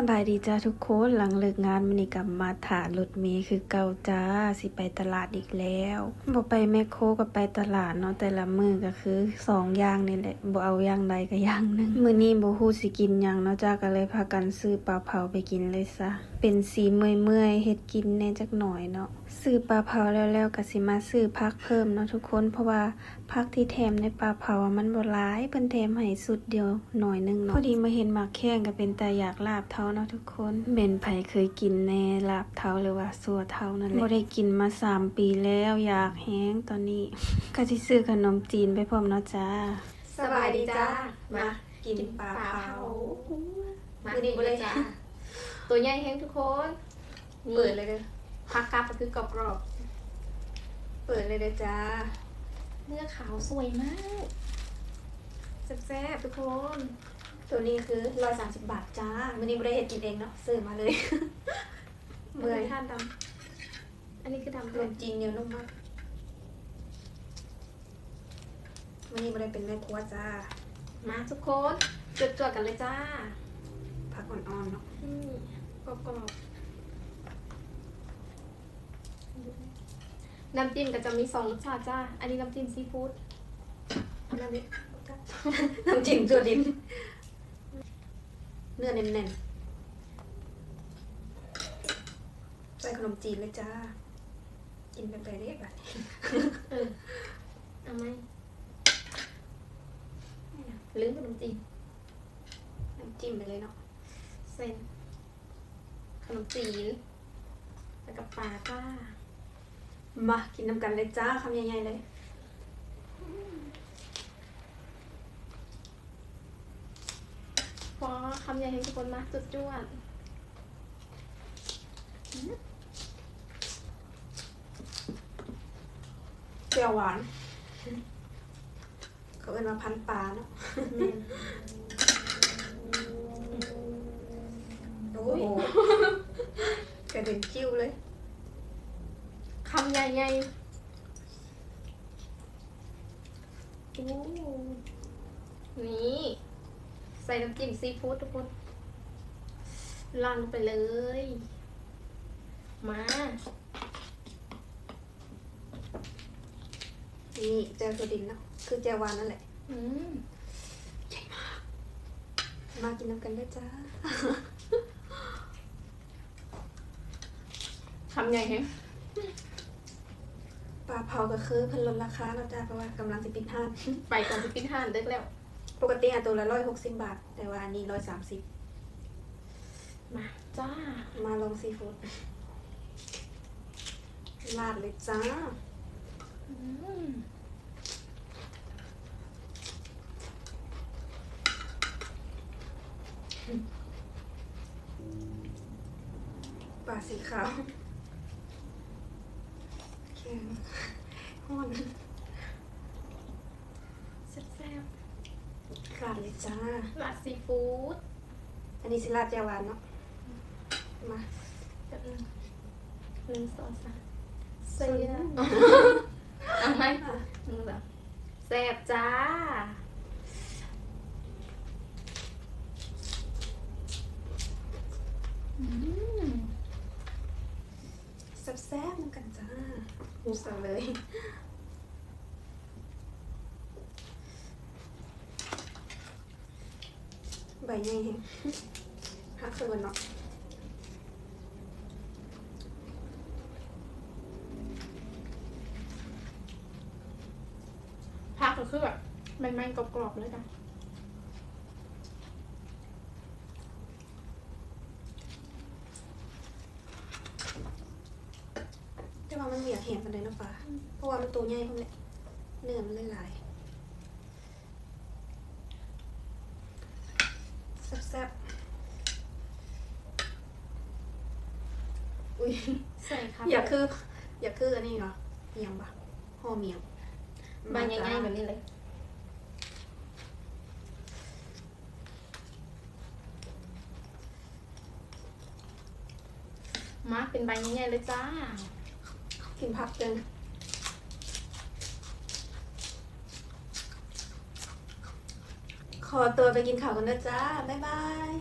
สบายดีจ้าทุกคนหลังเลิกงานมันนี่กลับมาถารถเมย์คือเก่าจ้าสิไปตลาดอีกแล้วบ่ไปแมคโครก็ไปตลาดเนาะแต่ละมือก็คือสองอย่างนี่แหละบ่เอาอย่างใดก็อย่างหนึ่งมื้อนี้บ่ฮู้สิกินยังเนาะจ้าก็เลยพากันซื้อปลาเผาไปกินเลยซะเป็นสีเมื่อยๆเฮ็ดกินแน่จักหน่อยเนาะซื้อปลาเผาแล้วๆก็สิมาซื้อผักเพิ่มเนาะทุกคนเพราะว่าผักที่แถมในปลาเผามันบ่หลายเพิ่นแถมให้สุดเดียวหน่อยหนึงเนาะพอดีมาเห็นหมากแข้งก็เป็นแต่อยากลาบเท้าเนาะทุกคนเบนไผเคยกินแน่ลาบเท้าหรือว่าสัวเท้านั่นแหละบ่ได้กินมาสามปีแล้วอยากแห้งตอนนี้ก็สิซื้อขนมจีนไปพร้อมเนาะจ้า สบายดีจ้า มากินปลาเผามามื้อนี้บ่ได้จ้า ตัวใหญ่แห้งทุกคนนี่เปิดเลยเด้อพักกลับก็คือกรอบเปิดเลยเด้อจ้าๆเนื้อขาวสวยมากแซ่บๆทุกคน ตัวนี้คือ130บาทจ้ามื้อนี้บ่ได้เฮ็ดกินเองเนาะซื้อมาเลยเมื่อยท่านดำอันนี้คือดำขเลนยมจีนเหนียวนุ่มมากมื้อนี้บ่ได้เป็นแม่ครัวจ้า มาทุกคนจดจวดๆกันเลยจ้า ผักอ่อนๆเนาะนี่กรอบๆน้ำจิ้มก็จะมีสองรสชาติจ้า อันนี้น้ำจิ้มซีฟู้ดอันนั้นนี่น้ำจิ้มตัวดิน เนื้อแน่นๆใส่ขนมจีนเลยจ้า กินเป็นไปเรียบแบบเออเอาไหมลืมขนมจีนน้ำจิ้มไปเลยเนาะเส้นขนมจีนแล้วก็ปลาจ้ามากินน้ำกันเลยจ้าคำใหญ่ๆเลย พอคำใหญ่ให้ทุกคนมาจุดจวดเปรี้ยวหวาน เขาเอิ้นมาพันปลาเนาะโอ้โหกระเด็นคิ้วเลยคำใหญ่ใหญ่โอ้นี่ ใส่น้ำจิ้มซีฟู้ดทุกคนราดลงไปเลย มานี่เจลตัวดินเนาะคือเจลหวานนั่นแหละ อืมมากินน้ำกันด้วยจ้าคำใหญ่แฮงปลาเผาก็คือเพิ่นลดราคาแล้วจ้าเพราะว่ากำลังจะปิดห้างไปก่อนจะกินห่านเด็กแล้ว ปกติอะตัวละร้อยหกสิบบาท แต่ว่าอันนี้ร้อยสามสิบมาจ้า มาลองซีฟู้ดลาดเลยจ้าอืมปลาสีขาวแข็งห้อนแซ่บ ลาดเลยจ้าๆราดซีฟู้ดอันนี้สิลาดแจวหวานเนาะมาเดี๋ยวหนึ่งหนึ่งสองสามเสียเอาไหมอะหนึ่งแบบแซ่บจ้า อืมแซ่บๆเหมือนกันจ้าหูสั่งเลย ใบใหญ่แฮงฮักเคินเนาะผักก็คือแบบมันๆกรอบๆเลยจ้ะแต่ว่ามันเหนียวแห้งกันเลยเนาะปลาเพราะว่ามันตัวใหญ่พวกนี้เนื้อมันเลยหลาย แซ่บๆอุ้ยใส่ครับอยากคือ อยากคืออันนี้เหรอเมียงปะห่อเมียงใบใหญ่ๆแบบนี้เลยมาเป็นใบใหญ่ๆเลยจ้า กินผักเกิน ขอตัวไปกินข้าวกันนะจ้า บ๊ายบาย